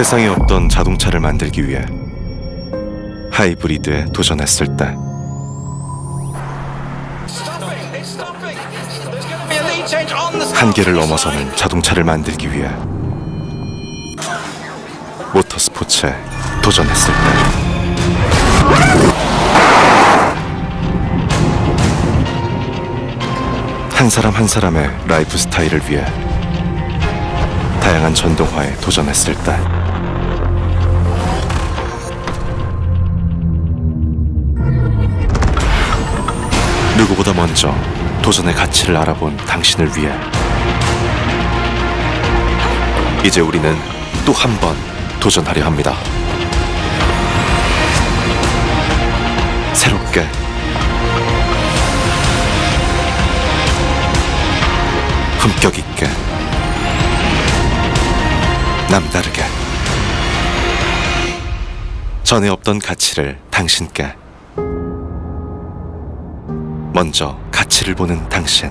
세상에 없던 자동차를 만들기 위해 하이브리드에 도전했을 때. 한계를 넘어서는 자동차를 만들기 위해 모터스포츠에 도전했을 때. 한 사람 한 사람의 라이프 스타일을 위해 다양한 전동화에 도전했을 때 누구보다 먼저 도전의 가치를 알아본 당신을 위해. 이제 우리는 또 한 번 도전하려 합니다. 새롭게. 품격 있게. 남다르게. 전에 없던 가치를 당신께 먼저 가치를 보는 당신